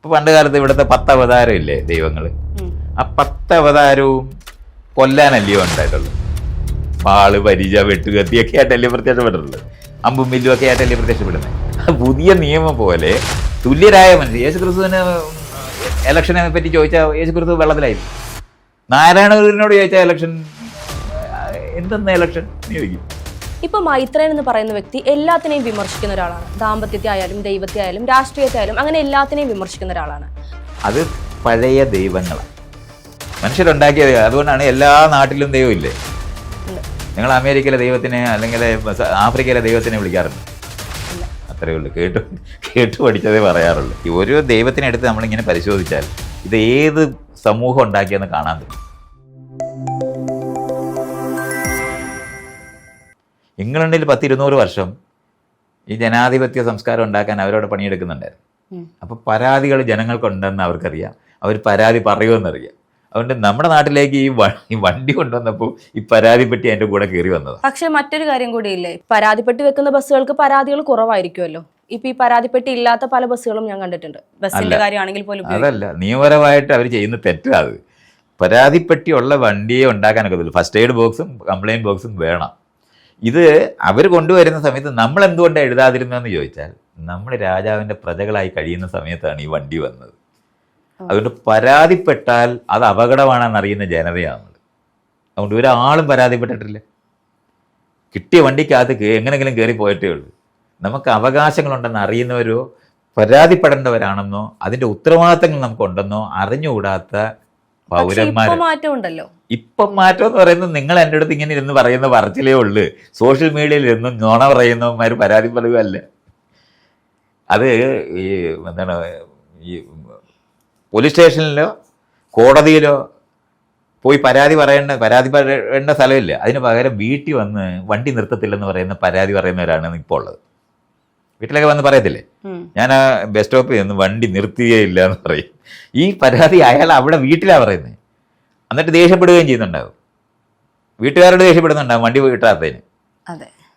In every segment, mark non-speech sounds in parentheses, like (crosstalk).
ഇപ്പൊ പണ്ട് കാലത്ത് ഇവിടുത്തെ പത്ത് അവതാരം ഇല്ലേ ദൈവങ്ങൾ? ആ പത്ത് അവതാരവും കൊല്ലാനല്ലയോ ഉണ്ടായിട്ടുള്ളൂ. പാൾ പരിച വെട്ടുകത്തിയൊക്കെ ആയിട്ടല്ലേ പ്രത്യക്ഷപ്പെട്ടിട്ടുള്ളത് അമ്പും മില്ലും ഒക്കെ ആയിട്ടല്ലേ പ്രത്യക്ഷപ്പെടുന്നത് പുതിയ നിയമം പോലെ തുല്യരായ മനുഷ്യൻ യേശു ക്രിസ്തുവിന് ഇലക്ഷനെ പറ്റി ചോദിച്ചാൽ യേശു ക്രിസ്തു വെള്ളത്തിലായി നാരായണഗുരുവിനോട് ചോദിച്ചാൽ ഇലക്ഷൻ എന്തെന്ന ഇലക്ഷൻ ചോദിക്കും. ഇപ്പൊ മൈത്രൻ എന്ന് പറയുന്ന വ്യക്തി എല്ലാത്തിനെയും വിമർശിക്കുന്ന ഒരാളാണ്. ദാമ്പത്യത്തെ ആയാലും ദൈവത്തെ ആയാലും രാഷ്ട്രീയത്തെ ആയാലും അങ്ങനെ എല്ലാത്തിനെയും വിമർശിക്കുന്ന ഒരാളാണ്. അത് പഴയ ദൈവങ്ങളാണ് മനുഷ്യരുണ്ടാക്കിയത് അതുകൊണ്ടാണ് എല്ലാ നാട്ടിലും ദൈവമില്ലേ ഇല്ലേ? നിങ്ങൾ അമേരിക്കയിലെ ദൈവത്തിനെ അല്ലെങ്കിൽ ആഫ്രിക്കയിലെ ദൈവത്തിനെ വിളിക്കാറുണ്ട്. അത്രയേ ഉള്ളൂ. കേട്ടു കേട്ടു പഠിച്ചതേ പറയാറുള്ളൂ. ഓരോ ദൈവത്തിനെ എടുത്ത് നമ്മളിങ്ങനെ പരിശോധിച്ചാൽ ഇത് ഏത് സമൂഹം ഉണ്ടാക്കിയെന്ന് കാണാൻ പറ്റും. ഇംഗ്ലണ്ടിൽ പത്തിരുന്നൂറ് വർഷം ഈ ജനാധിപത്യ സംസ്കാരം ഉണ്ടാക്കാൻ അവരോട് പണിയെടുക്കുന്നുണ്ടായിരുന്നു. അപ്പോൾ പരാതികൾ ജനങ്ങൾക്കുണ്ടെന്ന് അവർക്കറിയാം. അവർ പരാതി പറയുമെന്നറിയാം. അതുകൊണ്ട് നമ്മുടെ നാട്ടിലേക്ക് ഈ വണ്ടി കൊണ്ടുവന്നപ്പോൾ ഈ പരാതിപ്പെട്ടി പെട്ടി എന്റെ കൂടെ കയറി വന്നത്. പക്ഷെ മറ്റൊരു കാര്യം കൂടിയില്ലേ? പരാതിപ്പെട്ടി വെക്കുന്ന ബസ്സുകൾക്ക് പരാതികൾ കുറവായിരിക്കുമല്ലോ. ഇപ്പൊ ഈ പരാതിപ്പെട്ടി ഇല്ലാത്ത പല ബസ്സുകളും ഞാൻ കണ്ടിട്ടുണ്ട്. ബസ്സിന്റെ കാര്യമാണെങ്കിൽ പോലും അതല്ല. നിയമപരമായിട്ട് അവർ ചെയ്യുന്ന തെറ്റാ അത്. പരാതിപ്പെട്ടി ഉള്ള വണ്ടിയെ ഉണ്ടാക്കാനൊക്കെ ഫസ്റ്റ് എയ്ഡ് ബോക്സും കംപ്ലൈന്റ് ബോക്സും വേണം. ഇത് അവർ കൊണ്ടുവരുന്ന സമയത്ത് നമ്മൾ എന്തുകൊണ്ടാണ് എഴുതാതിരുന്നതെന്ന് ചോദിച്ചാൽ നമ്മൾ രാജാവിന്റെ പ്രജകളായി കഴിയുന്ന സമയത്താണ് ഈ വണ്ടി വന്നത്. അതുകൊണ്ട് പരാതിപ്പെട്ടാൽ അത് അപകടമാണെന്ന് അറിയുന്ന ജനതയാണ് നമ്മൾ അതുകൊണ്ട് ഒരാളും പരാതിപ്പെട്ടിട്ടില്ല. കിട്ടിയ വണ്ടിക്കകത്ത് എങ്ങനെങ്കിലും കയറി പോയിട്ടേ ഉള്ളൂ. നമുക്ക് അവകാശങ്ങളുണ്ടെന്ന് അറിയുന്നവരോ പരാതിപ്പെടേണ്ടവരാണെന്നോ അതിന്റെ ഉത്തരവാദിത്തങ്ങൾ നമുക്കുണ്ടെന്നോ അറിഞ്ഞുകൂടാത്ത പൗരന്മാർ മാറ്റം ഉണ്ടല്ലോ ഇപ്പം മാറ്റം എന്ന് പറയുന്നത് നിങ്ങൾ എന്റെ അടുത്ത് ഇങ്ങനെ ഇരുന്ന് പറയുന്ന പറച്ചിലേ ഉള്ളൂ. സോഷ്യൽ മീഡിയയിൽ ഇരുന്ന് നോണ പറയുന്നവന്മാർ പരാതി പറയുകയല്ല അത് ഈ എന്താണ് ഈ പോലീസ് സ്റ്റേഷനിലോ കോടതിയിലോ പോയി പരാതി പറയേണ്ട പരാതി പറയേണ്ട സ്ഥലമില്ല. അതിന് പകരം വീട്ടിൽ വന്ന് വണ്ടി നിർത്തത്തില്ലെന്ന് പറയുന്ന പരാതി പറയുന്നവരാണ് ഇപ്പോൾ ഉള്ളത്. വീട്ടിലൊക്കെ വന്ന് പറയത്തില്ലേ? ഞാൻ ആ ബസ് സ്റ്റോപ്പിൽ നിന്ന് വണ്ടി നിർത്തുകയില്ല എന്ന് പറയും. ഈ പരാതി അയാൾ അവിടെ വീട്ടിലാണ് പറയുന്നത് എന്നിട്ട് ദേഷ്യപ്പെടുകയും ചെയ്യുന്നുണ്ടാവും. വീട്ടുകാരോട് ദേഷ്യപ്പെടുന്നുണ്ടാവും വണ്ടി കിട്ടാത്തതിന്.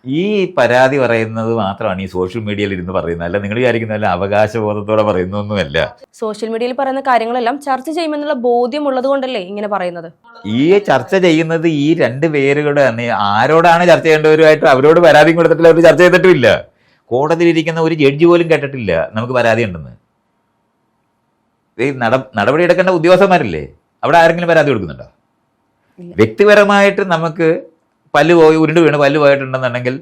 ഈ പരാതി പറയുന്നത് മാത്രമാണ് ഈ സോഷ്യൽ മീഡിയയിൽ ഇരുന്ന് പറയുന്നത്. അല്ല നിങ്ങൾ വിചാരിക്കുന്നതല്ല അവകാശബോധത്തോടെ പറയുന്നൊന്നുമല്ല സോഷ്യൽ മീഡിയയിൽ പറയുന്ന കാര്യങ്ങളെല്ലാം ചർച്ച ചെയ്യുമെന്നുള്ള ബോധ്യം ഉള്ളത് കൊണ്ടല്ലേ ഇങ്ങനെ പറയുന്നത്? ഈ ചർച്ച ചെയ്യുന്നത് ഈ രണ്ട് പേരുകളുടെ തന്നെ ആരോടാണ് ചർച്ച ചെയ്യേണ്ടവരുമായിട്ട് അവരോട് പരാതിയും കൊടുത്തിട്ടില്ല അവർ ചർച്ച ചെയ്തിട്ടുമില്ല. കോടതിയിലിരിക്കുന്ന ഒരു ജഡ്ജി പോലും കേട്ടിട്ടില്ല. നമുക്ക് പരാതി ഉണ്ടെന്ന് ഈ നട നടപടി എടുക്കേണ്ട ഉദ്യോഗസ്ഥന്മാരില്ലേ? അവിടെ ആരെങ്കിലും പരാതി കൊടുക്കുന്നുണ്ടോ? വ്യക്തിപരമായിട്ട് നമുക്ക് പല്ല് പോയി ഉരുണ്ട് വീണ് പല്ല് പോയിട്ടുണ്ടെന്നുണ്ടെങ്കിൽ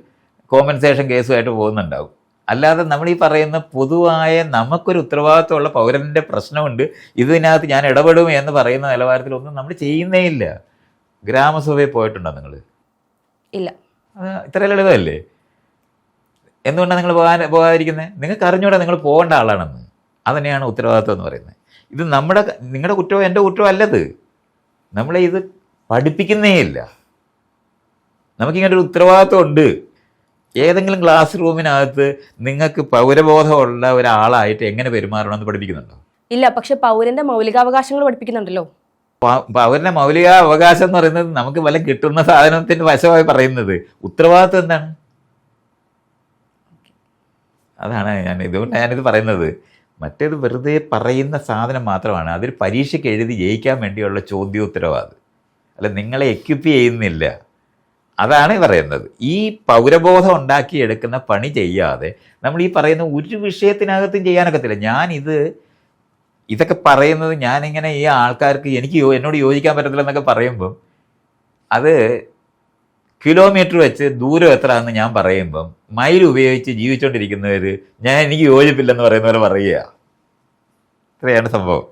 കോമ്പൻസേഷൻ കേസുമായിട്ട് പോകുന്നുണ്ടാവും. അല്ലാതെ നമ്മൾ ഈ പറയുന്ന പൊതുവായ നമുക്കൊരു ഉത്തരവാദിത്തമുള്ള പൗരന്റെ പ്രശ്നമുണ്ട്. ഇതിനകത്ത് ഞാൻ ഇടപെടും എന്ന് പറയുന്ന നിലവാരത്തിലൊന്നും നമ്മൾ ചെയ്യുന്നേ ഇല്ല. ഗ്രാമസഭയിൽ പോയിട്ടുണ്ടോ നിങ്ങൾ? ഇല്ല. ഇത്ര ലളിതമല്ലേ? എന്തുകൊണ്ടാണ് നിങ്ങൾ പോകാൻ പോകാതിരിക്കുന്നത് നിങ്ങൾക്ക് അറിഞ്ഞൂടെ നിങ്ങൾ പോകേണ്ട ആളാണെന്ന്. അതന്നെയാണ് ഉത്തരവാദിത്വം എന്ന് പറയുന്നത്. ഇത് നമ്മുടെ നിങ്ങളുടെ കുറ്റവും എന്റെ കുറ്റവും അല്ലത്. നമ്മളെ ഇത് പഠിപ്പിക്കുന്നേ ഇല്ല. നമുക്കിങ്ങനെ ഒരു ഉത്തരവാദിത്വം ഉണ്ട്. ഏതെങ്കിലും ക്ലാസ് റൂമിനകത്ത് നിങ്ങൾക്ക് പൗരബോധമുള്ള ഒരാളായിട്ട് എങ്ങനെ പെരുമാറണമെന്ന് പഠിപ്പിക്കുന്നുണ്ടോ? ഇല്ല പക്ഷെ പൗരന്റെ മൗലികാവകാശങ്ങൾ പഠിപ്പിക്കുന്നുണ്ടല്ലോ. പൗരന്റെ മൗലിക അവകാശം എന്ന് പറയുന്നത് നമുക്ക് വല്ല കിട്ടുന്ന സാധനത്തിന്റെ വശമായി പറയുന്നത്. ഉത്തരവാദിത്വം എന്താണ്? അതാണ് ഞാൻ ഇതുകൊണ്ട് ഞാനിത് പറയുന്നത്. മറ്റേത് വെറുതെ പറയുന്ന സാധനം മാത്രമാണ്. അതിൽ പരീക്ഷയ്ക്ക് എഴുതി ജയിക്കാൻ വേണ്ടിയുള്ള ചോദ്യോത്തരവാദം അല്ല നിങ്ങളെ എക്യുപ്പ് ചെയ്യുന്നില്ല. അതാണ് പറയുന്നത്. ഈ പൗരബോധം ഉണ്ടാക്കിയെടുക്കുന്ന പണി ചെയ്യാതെ നമ്മൾ ഈ പറയുന്ന ഒരു വിഷയത്തിനകത്തും ചെയ്യാനൊക്കത്തില്ല. ഞാനിത് ഇതൊക്കെ പറയുന്നത് ഞാനിങ്ങനെ ഈ ആൾക്കാർക്ക് എനിക്ക് എന്നോട് യോജിക്കാൻ പറ്റത്തില്ല എന്നൊക്കെ പറയുമ്പം അത് കിലോമീറ്റർ വെച്ച് ദൂരം എത്രയാണെന്ന് ഞാൻ പറയുമ്പം മൈൽ ഉപയോഗിച്ച് ജീവിച്ചുകൊണ്ടിരിക്കുന്നവർ ഞാൻ എനിക്ക് യോജിപ്പില്ലെന്ന് പറയുന്ന പോലെ പറയുക ഇത്രയാണ് സംഭവം.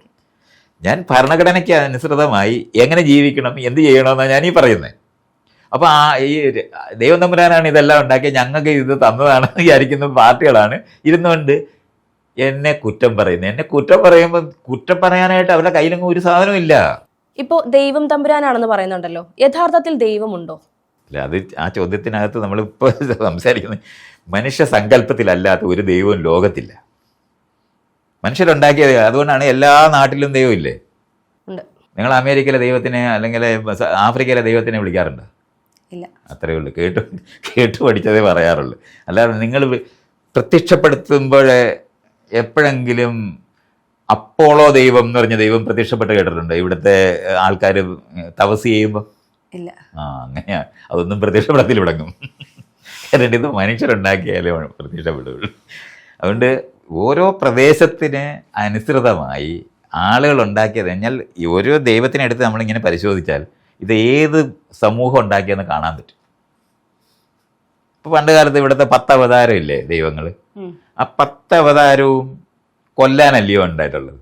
ഞാൻ ഭരണഘടനയ്ക്ക് അനുസൃതമായി എങ്ങനെ ജീവിക്കണം എന്ത് ചെയ്യണമെന്നാണ് ഞാൻ ഈ പറയുന്നത് അപ്പോൾ ആ ഈ ദൈവം തമ്പുരാനാണ് ഇതെല്ലാം ഉണ്ടാക്കിയത് ഞങ്ങൾക്ക് ഇത് തന്നതാണ് വിചാരിക്കുന്ന പാർട്ടികളാണ് ഇരുന്നുകൊണ്ട് എന്നെ കുറ്റം പറയുന്നത് എന്നെ കുറ്റം പറയുമ്പോൾ കുറ്റം പറയാനായിട്ട് അവരുടെ കയ്യിലൊന്നും ഒരു സാധനവും ഇല്ല. ഇപ്പോൾ ദൈവം തമ്പുരാനാണെന്ന് പറയുന്നുണ്ടല്ലോ. യഥാർത്ഥത്തിൽ ദൈവമുണ്ടോ? അല്ല? അത് ആ ചോദ്യത്തിനകത്ത് നമ്മളിപ്പോൾ (laughs) സംസാരിക്കുന്നത് മനുഷ്യ സങ്കല്പത്തിലല്ലാത്ത ഒരു ദൈവവും ലോകത്തില്ല. മനുഷ്യരുണ്ടാക്കിയ അതുകൊണ്ടാണ് എല്ലാ നാട്ടിലും ദൈവമില്ലേ നിങ്ങൾ അമേരിക്കയിലെ ദൈവത്തിനെ അല്ലെങ്കിൽ ആഫ്രിക്കയിലെ ദൈവത്തിനെ വിളിക്കാറുണ്ടോ? ഇല്ല. അത്രയേ ഉള്ളൂ. കേട്ടു കേട്ടു പഠിച്ചതേ പറയാറുള്ളൂ. അല്ലാതെ നിങ്ങൾ പ്രത്യക്ഷപ്പെടുത്തുമ്പോൾ എപ്പോഴെങ്കിലും അപ്പോളോ ദൈവം എന്ന് പറഞ്ഞ ദൈവം പ്രത്യക്ഷപ്പെട്ട് കേട്ടിട്ടുണ്ട്? ഇവിടുത്തെ ആൾക്കാർ തപസ് ചെയ്യുമ്പോൾ ഇല്ല. ആ അങ്ങനെയാ. അതൊന്നും പ്രത്യക്ഷപ്പെടത്തിൽ വിടങ്ങും കാരണം ഇത് മനുഷ്യരുണ്ടാക്കിയാലേ പ്രത്യക്ഷപ്പെടുകയുള്ളൂ അതുകൊണ്ട് ഓരോ പ്രദേശത്തിന് അനുസൃതമായി ആളുകൾ ഉണ്ടാക്കിയത് കഴിഞ്ഞാൽ ഓരോ ദൈവത്തിനടുത്ത് നമ്മളിങ്ങനെ പരിശോധിച്ചാൽ ഇത് ഏത് സമൂഹം ഉണ്ടാക്കിയെന്ന് കാണാൻ പറ്റും. ഇപ്പൊ പണ്ട് കാലത്ത് ഇവിടുത്തെ പത്ത് അവതാരം ഇല്ലേ ദൈവങ്ങൾ ആ പത്ത് അവതാരവും കൊല്ലാനല്ലയോ ഉണ്ടായിട്ടുള്ളത്?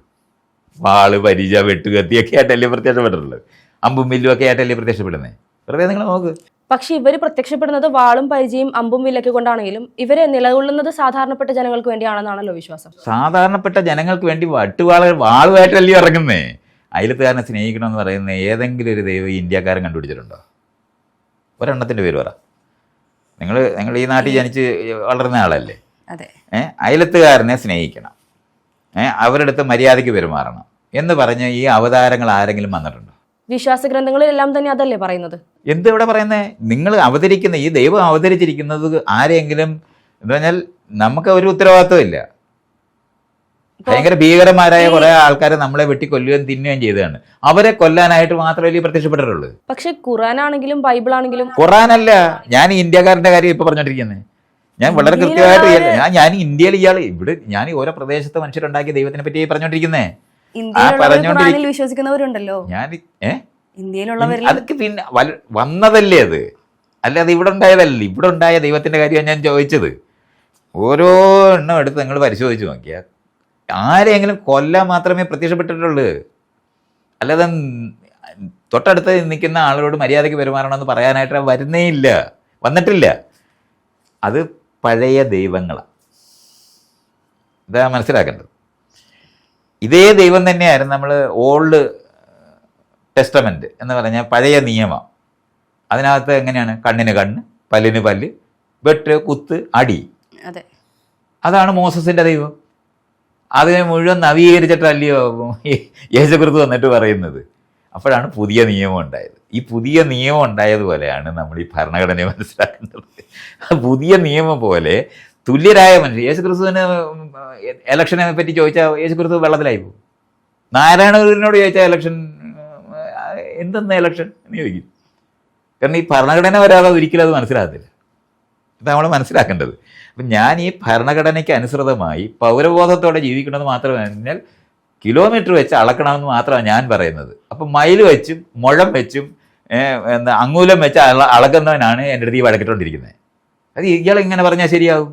വാൾ പരിച വെട്ടുകത്തിയൊക്കെ ആയിട്ടല്ലേ പ്രത്യക്ഷപ്പെട്ടിട്ടുള്ളത്. അമ്പും വില്ലും ഒക്കെ ആയിട്ടല്ലേ പ്രത്യക്ഷപ്പെടുന്നത് വെറുതെ നിങ്ങൾ നോക്ക്. പക്ഷെ ഇവർ പ്രത്യക്ഷപ്പെടുന്നത് വാളും പരിചയം അമ്പും വില്ലൊക്കെ കൊണ്ടാണെങ്കിലും ഇവരെ നിലകൊള്ളുന്നത് സാധാരണപ്പെട്ട ജനങ്ങൾക്ക് വേണ്ടിയാണെന്നാണല്ലോ വിശ്വാസം. സാധാരണപ്പെട്ട ജനങ്ങൾക്ക് വേണ്ടി വട്ടുവാള വാളുമായിട്ടല്ലേ ഇറങ്ങുന്നേ? അയലത്തുകാരനെ സ്നേഹിക്കണമെന്ന് പറയുന്ന ഏതെങ്കിലും ഒരു ദൈവം ഇന്ത്യക്കാരൻ കണ്ടുപിടിച്ചിട്ടുണ്ടോ? ഒരെണ്ണത്തിന്റെ പേര് പറ. നിങ്ങൾ നിങ്ങൾ ഈ നാട്ടിൽ ജനിച്ച് വളർന്ന ആളല്ലേ? അതെ. ഏഹ് അയലത്തുകാരനെ സ്നേഹിക്കണം. ഏഹ് അവരുടെ അടുത്ത് മര്യാദയ്ക്ക് പെരുമാറണം എന്ന് പറഞ്ഞ് ഈ അവതാരങ്ങൾ ആരെങ്കിലും വന്നിട്ടുണ്ടോ? വിശ്വാസ ഗ്രന്ഥങ്ങളിലെല്ലാം തന്നെ അതല്ലേ പറയുന്നത്? എന്ത് ഇവിടെ പറയുന്നേ? നിങ്ങൾ അവതരിക്കുന്ന ഈ ദൈവം അവതരിച്ചിരിക്കുന്നത് ആരെങ്കിലും എന്ന് പറഞ്ഞാൽ നമുക്ക് ഒരു ഉത്തരവാദിത്വം ഇല്ല. ഭയങ്കര ഭീകരമാരായ കുറെ ആൾക്കാരെ നമ്മളെ വെട്ടിക്കൊല്ലുകയും തിന്നുകയും ചെയ്തതാണ്. അവരെ കൊല്ലാനായിട്ട് മാത്രമേ ഈ പ്രത്യക്ഷപ്പെട്ടിട്ടുള്ളൂ. പക്ഷെ ഖുറാൻ ആണെങ്കിലും ബൈബിൾ ആണെങ്കിലും ഖുറാനല്ല ഞാൻ ഇന്ത്യക്കാരന്റെ കാര്യം ഇപ്പൊ പറഞ്ഞോണ്ടിരിക്കുന്നത് ഞാൻ വളരെ കൃത്യമായിട്ട് ഞാൻ ഞാൻ ഇന്ത്യയിൽ ഇയാൾ ഇവിടെ ഞാൻ ഓരോ പ്രദേശത്തെ മനുഷ്യരുണ്ടാക്കിയ ദൈവത്തിനെ പറ്റി പറഞ്ഞോണ്ടിരിക്കുന്നേ. ഖുറാനിൽ വിശ്വസിക്കുന്നവരുണ്ടല്ലോ. ഞാൻ ഇന്ത്യയിലുള്ളവരിൽ അതൊക്കെ പിന്നെ വന്നതല്ലേ അത്? അല്ലാതെ ഇവിടെ ഉണ്ടായതല്ല? ഇവിടെ ഉണ്ടായ ദൈവത്തിന്റെ കാര്യമാണ് ഞാൻ ചോദിച്ചത്. ഓരോ എണ്ണം എടുത്ത് നിങ്ങൾ പരിശോധിച്ച് നോക്കിയാൽ ആരെങ്കിലും കൊല്ലാൻ മാത്രമേ പ്രത്യക്ഷപ്പെട്ടിട്ടുള്ളൂ. അല്ലാതെ തൊട്ടടുത്ത് നിൽക്കുന്ന ആളോട് മര്യാദയ്ക്ക് പെരുമാറണമെന്ന് പറയാനായിട്ട് വരുന്നേ ഇല്ല. വന്നിട്ടില്ല. അത് പഴയ ദൈവങ്ങളാണ് ഇതാ മനസ്സിലാക്കേണ്ടത്. ഇതേ ദൈവം തന്നെയായിരുന്നു നമ്മൾ ഓൾഡ് ടെസ്റ്റമെന്റ് എന്ന് പറഞ്ഞാൽ പഴയ നിയമം. അതിനകത്ത് എങ്ങനെയാണ്? കണ്ണിന് കണ്ണ് പല്ലിന് പല്ല് വെട്ട് കുത്ത് അടി. അതെ. അതാണ് മോസസിന്റെ ദൈവം. അതിനെ മുഴുവൻ നവീകരിച്ചിട്ടല്ലയോ യേശുക്രിസ്തു വന്നിട്ട് പറയുന്നത്? അപ്പോഴാണ് പുതിയ നിയമം ഉണ്ടായത്. ഈ പുതിയ നിയമം ഉണ്ടായതുപോലെയാണ് നമ്മൾ ഈ ഭരണഘടനയെ മനസ്സിലാക്കുന്നത്. പുതിയ നിയമം പോലെ തുല്യരായ മനുഷ്യർ യേശുക്രിസ്തുവിന് ഇലക്ഷനെ പറ്റി ചോദിച്ചാൽ യേശുക്രിസ്തു വെള്ളത്തിലായി പോകും. നാരായണഗുരുവിനോട് ചോദിച്ചാൽ ഇലക്ഷൻ എന്തെന്ന ഇലക്ഷൻ എന്ന് ചോദിക്കും. കാരണം ഈ ഭരണഘടന വരാതെ ഒരിക്കലും അത് മനസ്സിലാകത്തില്ല. ഇത് നമ്മൾ മനസ്സിലാക്കേണ്ടത്. അപ്പം ഞാൻ ഈ ഭരണഘടനയ്ക്ക് അനുസൃതമായി പൗരബോധത്തോടെ ജീവിക്കണമെന്ന് മാത്രമേ പറഞ്ഞാൽ കിലോമീറ്റർ വെച്ച് അളക്കണമെന്ന് മാത്രമാണ് ഞാൻ പറയുന്നത്. അപ്പം മൈൽ വെച്ചും മുഴം വെച്ചും എന്താ അങ്ങൂലം വെച്ച് അള അളക്കുന്നവനാണ് എന്റെ അടുത്ത് ഈ വഴക്കിട്ടുകൊണ്ടിരിക്കുന്നത്. അത് ഇയാൾ ഇങ്ങനെ പറഞ്ഞാൽ ശരിയാവും.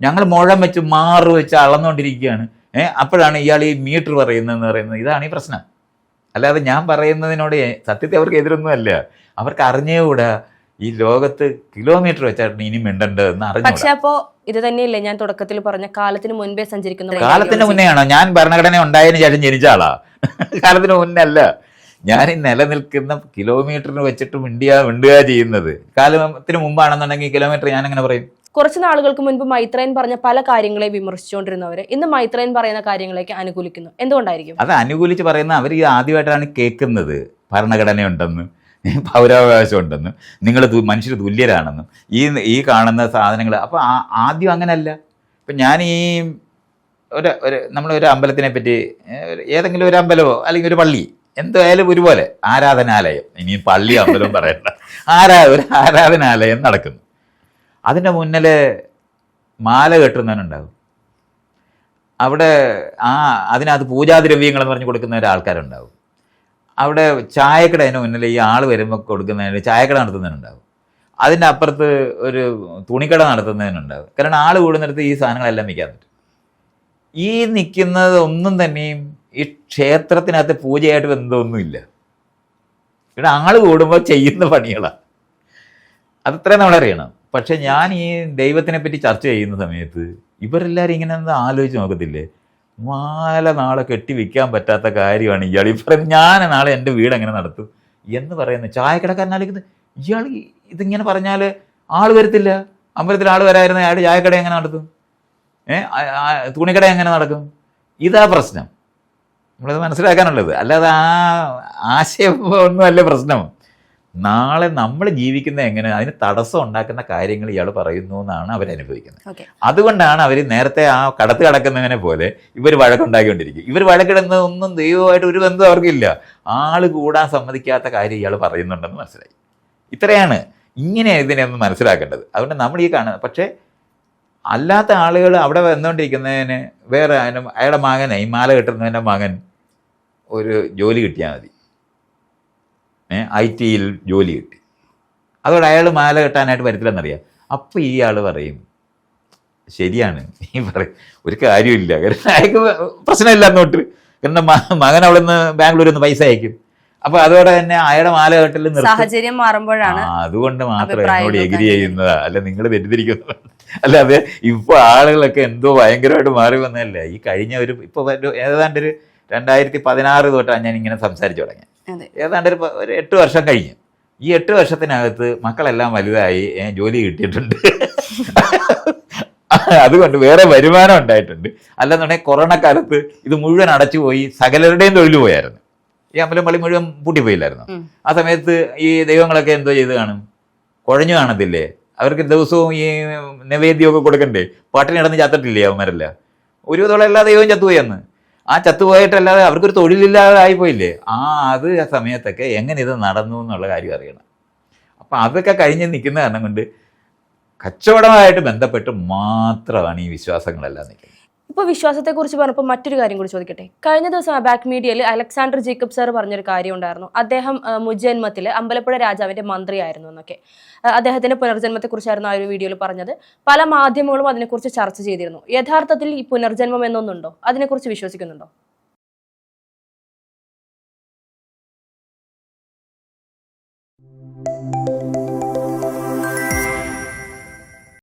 ഞങ്ങൾ മുഴം വെച്ച് മാറു വെച്ച് അളന്നുകൊണ്ടിരിക്കുകയാണ് ഏഹ് അപ്പോഴാണ് ഇയാൾ ഈ മീറ്റർ പറയുന്നതെന്ന് പറയുന്നത്. ഇതാണ് ഈ പ്രശ്നം. അല്ലാതെ ഞാൻ പറയുന്നതിനോട് സത്യത്തെ അവർക്ക് എതിരൊന്നുമല്ല അവർക്ക് അറിഞ്ഞുകൂടാ ഈ ലോകത്ത് കിലോമീറ്റർ വെച്ചാണ് ഇനി മിണ്ടേണ്ടതെന്ന് പക്ഷെ അപ്പോ ഇത് തന്നെയല്ലേ ഞാൻ തുടക്കത്തിൽ പറഞ്ഞ കാലത്തിന് മുൻപേ സഞ്ചരിക്കുന്ന കാലത്തിന് മുന്നെയാണോ ഞാൻ ഭരണഘടന ഉണ്ടായതിനു ശേഷം ജനിച്ച ആളാ. (laughs) കാലത്തിന് മുന്നേ അല്ല. ഞാൻ ഈ നിലനിൽക്കുന്ന കിലോമീറ്ററിന് വെച്ചിട്ട് മിണ്ടിയ മിണ്ടുക ചെയ്യുന്നത്. കാലത്തിന് മുമ്പാണെന്നുണ്ടെങ്കിൽ കിലോമീറ്റർ ഞാൻ അങ്ങനെ പറയും? കുറച്ച് നാളുകൾക്ക് മുൻപ് മൈത്രേൻ പറഞ്ഞ പല കാര്യങ്ങളെ വിമർശിച്ചുകൊണ്ടിരുന്നവര് ഇന്ന് മൈത്രേൻ പറയുന്ന കാര്യങ്ങളേക്ക് അനുകൂലിക്കുന്നു. എന്തുകൊണ്ടായിരിക്കും? അത് അനുകൂലിച്ച് പറയുന്ന അവർ ഈ ആദ്യമായിട്ടാണ് കേൾക്കുന്നത്. ഭരണഘടനയുണ്ടെന്ന് പൗരാവകാശം ഉണ്ടെന്നും നിങ്ങൾ മനുഷ്യർ തുല്യരാണെന്നും ഈ ഈ കാണുന്ന സാധനങ്ങൾ. അപ്പോൾ ആദ്യം അങ്ങനെയല്ല ഇപ്പം ഞാൻ ഈ ഒരു ഒരു നമ്മളൊരു അമ്പലത്തിനെ പറ്റി ഏതെങ്കിലും ഒരു അമ്പലമോ അല്ലെങ്കിൽ ഒരു പള്ളി എന്തായാലും ഒരുപോലെ ആരാധനാലയം. ഇനി പള്ളി അമ്പലം പറയണ്ട. ആരാ ഒരു ആരാധനാലയം നടക്കുന്നു. അതിന്റെ മുന്നിൽ മാല കെട്ടുന്നവനുണ്ടാകും. അവിടെ ആ അതിനകത്ത് പൂജാദ്രവ്യങ്ങൾ എന്ന് പറഞ്ഞ് കൊടുക്കുന്ന ഒരാൾക്കാരുണ്ടാവും അവിടെ ചായക്കട അതിന് മുന്നിൽ ഈ ആൾ വരുമ്പോൾ കൊടുക്കുന്നതിന് ചായക്കട നടത്തുന്നതിനുണ്ടാവും അതിന്റെ അപ്പുറത്ത് ഒരു തുണിക്കട നടത്തുന്നതിനുണ്ടാവും കാരണം ആൾ കൂടുന്നിടത്ത് ഈ സാധനങ്ങളെല്ലാം വിൽക്കാൻ പറ്റും. ഈ നിൽക്കുന്നത് ഒന്നും തന്നെയും ഈ ക്ഷേത്രത്തിനകത്ത് പൂജയായിട്ട് ബന്ധമൊന്നുമില്ല. ഇവിടെ ആൾ കൂടുമ്പോൾ ചെയ്യുന്ന പണികളാണ് അതത്രയും നമ്മളറിയണം. പക്ഷെ ഞാൻ ഈ ദൈവത്തിനെ പറ്റി ചർച്ച ചെയ്യുന്ന സമയത്ത് ഇവരെല്ലാവരും ഇങ്ങനെ ഒന്ന് ആലോചിച്ച് നോക്കത്തില്ലേ? മാല നാളെ കെട്ടി വിൽക്കാൻ പറ്റാത്ത കാര്യമാണ് ഇയാൾ. ഈ പറയുന്നത് ഞാൻ നാളെ എന്റെ വീട് എങ്ങനെ നടത്തും? എന്ന് പറയുന്നത് ചായക്കടക്കാരനാലിക്കുന്നത് ഇയാൾ ഇതിങ്ങനെ പറഞ്ഞാൽ ആൾ വരത്തില്ല. അമ്പലത്തിൽ ആൾ വരായിരുന്ന അയാൾ ചായക്കട എങ്ങനെ നടത്തും? ഏ? തുണിക്കട എങ്ങനെ നടക്കും? ഇതാ പ്രശ്നം. നമ്മളത് മനസ്സിലാക്കാനുള്ളത്. അല്ലാതെ ആ ആശയം ഒന്നും അല്ല പ്രശ്നം. നാളെ നമ്മൾ ജീവിക്കുന്ന എങ്ങനെ അതിന് തടസ്സം ഉണ്ടാക്കുന്ന കാര്യങ്ങൾ ഇയാൾ പറയുന്നു എന്നാണ് അവർ അനുഭവിക്കുന്നത്. അതുകൊണ്ടാണ് അവർ നേരത്തെ ആ കടത്ത് കടക്കുന്നവനെ പോലെ ഇവർ വഴക്കുണ്ടാക്കിക്കൊണ്ടിരിക്കും ഇവർ വഴക്കിടുന്നതൊന്നും ദൈവമായിട്ട് ഒരു ബന്ധം അവർക്കില്ല. ആൾ കൂടാൻ സമ്മതിക്കാത്ത കാര്യം ഇയാൾ പറയുന്നുണ്ടെന്ന് മനസ്സിലായി. ഇത്രയാണ് ഇങ്ങനെ ഇതിനെ ഒന്ന് മനസ്സിലാക്കേണ്ടത്. അതുകൊണ്ട് നമ്മൾ ഈ കാണുന്നത് പക്ഷേ അല്ലാത്ത ആളുകൾ അവിടെ വന്നുകൊണ്ടിരിക്കുന്നതിന് വേറെ അയാളുടെ മകൻ ഈ മാല കെട്ടുന്നതിന്റെ മകൻ ഒരു ജോലി കിട്ടിയാൽ മതി. ഐ ടിയിൽ ജോലി കിട്ടി. അതോടെ അയാൾ മാല കെട്ടാനായിട്ട് വരത്തില്ലെന്നറിയാം. അപ്പോൾ ഈ ആൾ പറയും ശരിയാണ്. ഈ പറയും ഒരു കാര്യമില്ല കാരണം അയാൾക്ക് പ്രശ്നമില്ല അങ്ങോട്ട്. കാരണം മകൻ അവിടെ നിന്ന് ബാംഗ്ലൂരിൽ നിന്ന് പൈസ അയക്കും. അപ്പൊ അതോടെ തന്നെ അയാളുടെ മാല കെട്ടൽ നിർത്തും. സാഹചര്യം മാറുമ്പോഴാണ് അതുകൊണ്ട് മാത്രം എന്നോട് എഗ്രി ചെയ്യുന്നത്. അല്ല നിങ്ങൾ തെറ്റിദ്ധരിക്കുന്നു. അല്ലാതെ ഇപ്പൊ ആളുകളൊക്കെ എന്തോ ഭയങ്കരമായിട്ട് മാറി വന്നതല്ലേ? ഈ കഴിഞ്ഞ ഒരു ഇപ്പൊ ഏതാണ്ട് ഒരു രണ്ടായിരത്തി പതിനാറ് തൊട്ടാണ് ഞാൻ ഇങ്ങനെ സംസാരിച്ചു തുടങ്ങി അതെ ഏതാണ്ട് ഒരു ഒരു എട്ട് വർഷം കഴിഞ്ഞു. ഈ എട്ട് വർഷത്തിനകത്ത് മക്കളെല്ലാം വലുതായി ജോലി കിട്ടിയിട്ടുണ്ട്. അതുകൊണ്ട് വേറെ വരുമാനം ഉണ്ടായിട്ടുണ്ട്. അല്ലെന്നുണ്ടെങ്കിൽ കൊറോണ കാലത്ത് ഇത് മുഴുവൻ അടച്ചുപോയി സകലരുടെയും തൊഴിൽ പോയായിരുന്നു. ഈ അമ്പലം പള്ളി മുഴുവൻ പൂട്ടിപ്പോയില്ലായിരുന്നു. ആ സമയത്ത് ഈ ദൈവങ്ങളൊക്കെ എന്തോ ചെയ്ത് കാണും. കുഴഞ്ഞു കാണത്തില്ലേ? അവർക്ക് ദിവസവും ഈ നിവേദ്യമൊക്കെ കൊടുക്കണ്ടേ? പട്ടിണി കിടന്ന് ചത്തിട്ടില്ലേ അവന്മാരല്ല? ഒരു വിധമുള്ള എല്ലാ ദൈവവും ചത്തുപോയി അന്ന്. ആ ചത്തുപോയിട്ടല്ലാതെ അവർക്കൊരു തൊഴിലില്ലാതെ ആയിപ്പോയില്ലേ? ആ അത് ആ സമയത്തൊക്കെ എങ്ങനെ ഇത് നടന്നു എന്നുള്ള കാര്യം അറിയണം. അപ്പം അതൊക്കെ കഴിഞ്ഞ് നിൽക്കുന്ന കാരണം കൊണ്ട് കച്ചവടമായിട്ട് ബന്ധപ്പെട്ട് മാത്രമാണ് ഈ വിശ്വാസങ്ങളെല്ലാം നിൽക്കുന്നത്. ഇപ്പോൾ വിശ്വാസത്തെക്കുറിച്ച് പറഞ്ഞപ്പോൾ മറ്റൊരു കാര്യം കൂടി ചോദിക്കട്ടെ? കഴിഞ്ഞ ദിവസം ബാക്ക് മീഡിയയിൽ അലക്സാണ്ടർ ജേക്കബ് സാർ പറഞ്ഞൊരു കാര്യം ഉണ്ടായിരുന്നു. അദ്ദേഹം മുജന്മത്തിൽ അമ്പലപ്പുഴ രാജാവിന്റെ മന്ത്രിയായിരുന്നു എന്നൊക്കെ. അദ്ദേഹത്തിന്റെ പുനർജന്മത്തെക്കുറിച്ചായിരുന്നു ആ ഒരു വീഡിയോയിൽ പറഞ്ഞത്. പല മാധ്യമങ്ങളും അതിനെക്കുറിച്ച് ചർച്ച ചെയ്തിരുന്നു. യഥാർത്ഥത്തിൽ ഈ പുനർജന്മം എന്നൊന്നുണ്ടോ? അതിനെക്കുറിച്ച് വിശ്വസിക്കുന്നുണ്ടോ?